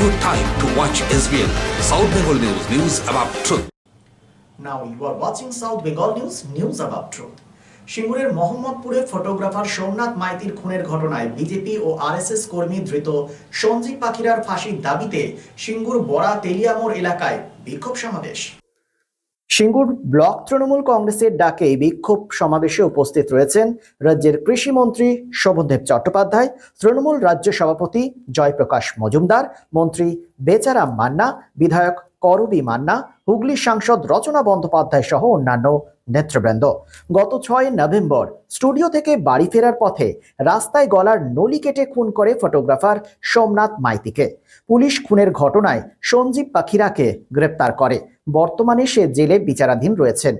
your time to watch SBN South Bengal News, news about truth. Now you are watching South Bengal News, news about truth. সিঙ্গুরের মোহাম্মদপুরে photographer Somnath মাইতির খুনের ঘটনায় BJP ও RSS কর্মী ধৃত সঞ্জীব পাখিরার ফাঁসির দাবিতে সিঙ্গুর বড়া তেলিয়ামোড় এলাকায় বিক্ষোভ সমাবেশ সিঙ্গুর ব্লক তৃণমূল কংগ্রেসের ডাকে বিক্ষোভ সমাবেশে উপস্থিত রয়েছেন রাজ্যের কৃষিমন্ত্রী শোভনদেব চট্টোপাধ্যায়, তৃণমূল রাজ্য সভাপতি জয়প্রকাশ মজুমদার, মন্ত্রী বেচারাম মান্না, বিধায়ক করবি মান্না হুগলি সাংসদ রচনা বন্দ্যোপাধ্যায় সহ অন্যান্য নেতৃবৃন্দ। গত ছয় নভেম্বর স্টুডিও থেকে বাড়ি ফেরার পথে রাস্তায় গলার নলি কেটে খুন করে ফটোগ্রাফার সোমনাথ মাইতিকে। পুলিশ খুনের ঘটনায় সঞ্জীব পাখিরাকে গ্রেপ্তার করে। বর্তমানে সে জেলে বিচারাধীন রয়েছেন।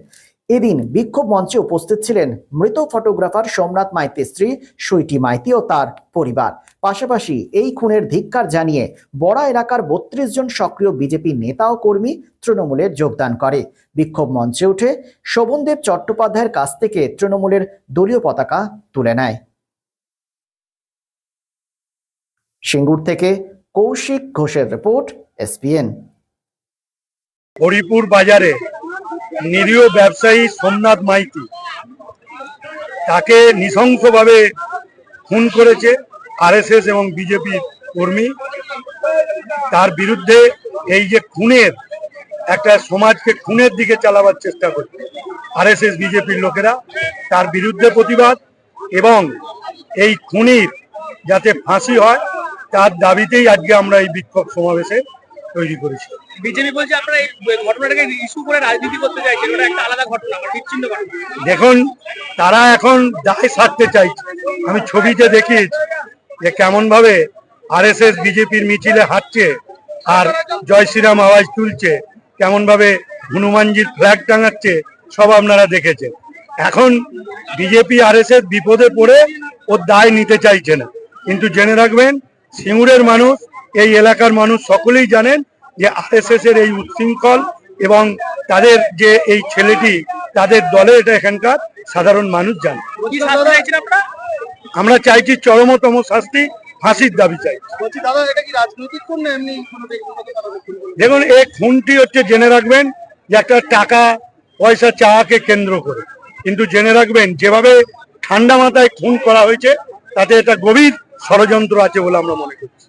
এদিন বিক্ষোভ মঞ্চে উপস্থিত ছিলেন মৃত ফটোগ্রাফার সোমনাথ মাইতির স্ত্রী সুইটি মাইতি ও তার পরিবার। পাশাপাশি এই খুনের ধিক্কার জানিয়ে বড়া এলাকার বত্রিশ জন সক্রিয় বিজেপি নেতা ও কর্মী তৃণমূলে যোগদান করে। বিক্ষোভ মঞ্চে উঠে শোভনদেব চট্টোপাধ্যায়ের কাছ থেকে তৃণমূলের দলীয় পতাকা তুলে নেয়। সিঙ্গুর থেকে কৌশিক ঘোষের রিপোর্ট এসপিএন হরিপুর বাজারে নিরীহ ব্যবসায়ী সোমনাথ মাইতি। তাকে নৃশংসভাবে খুন করেছে আরএসএস এবং বিজেপি কর্মী। তার বিরুদ্ধে এই যে খুনের, একটা সমাজকে খুনের দিকে চালাবার চেষ্টা করছে আরএসএস, বিজেপির লোকেরা, তার বিরুদ্ধে প্রতিবাদ এবং এই খুনির যাতে ফাঁসি হয়, তার দাবিতেই আজকে আমরা এই বিক্ষোভ সমাবেশে তৈরি করেছি। বিজেপি বলছে আপনারা এই ঘটনাটাকে ইস্যু করে রাজনীতি করতে চাইছেন একটা আলাদা ঘটনা বিচ্ছিন্ন ঘটনা। দেখুন, তারা এখন দায় সারতে চাইছে। আমি ছবিতে দেখিয়েছি যে কেমন ভাবে আরএসএস বিজেপির মিছিলে হাঁটছে আর জয় শ্রীরাম আওয়াজ তুলছে কেমন ভাবে হনুমানজির ফ্ল্যাগ টাঙাচ্ছে, সব আপনারা দেখেছেন। এখন বিজেপি আরএসএস বিপদে পড়ে ওর দায় নিতে চাইছে না। কিন্তু জেনে রাখবেন, সিঙ্গুরের মানুষ, এই এলাকার মানুষ সকলেই জানেন যে আরএসএস এর এই উচ্ছৃঙ্খল এবং তাদের যে এই ছেলেটি তাদের দলে এটা এখানকার সাধারণ মানুষ জানে। আমরা চাইছি চরমতম শাস্তি ফাঁসির দাবি চাই? দেখুন এই খুনটি হচ্ছে জেনে রাখবেন যে একটা টাকা পয়সা চাওয়াকে কেন্দ্র করে। কিন্তু জেনে রাখবেন যেভাবে ঠান্ডা মাথায় খুন করা হয়েছে তাতে এটা গভীর ষড়যন্ত্র আছে বলে আমরা মনে করছি।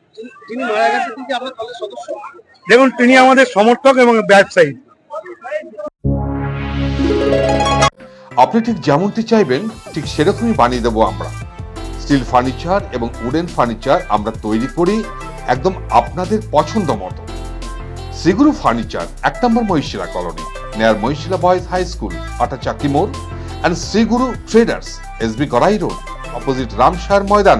যিনি মারা গেছেন তিনি দলের সদস্য? দেখুন, তিনি আমাদের সমর্থক এবং ব্যবসায়ী। আপনি ঠিক যেমনটি চাইবেন, ঠিক সেরকমই বানিয়ে দেবো আমরা। স্টিল ফার্নিচার এবং উডেন ফার্নিচার আমরা তৈরি করি একদম আপনাদের পছন্দ মতো। সিগুরু ফার্নিচার, এক নম্বর মহিশিলা কলোনি নেয়ার মহিশিলা বয়েজ হাই স্কুল আটা চাকি মোড় and Shriguru traders SB Gorai road opposite Ramsar Maidan.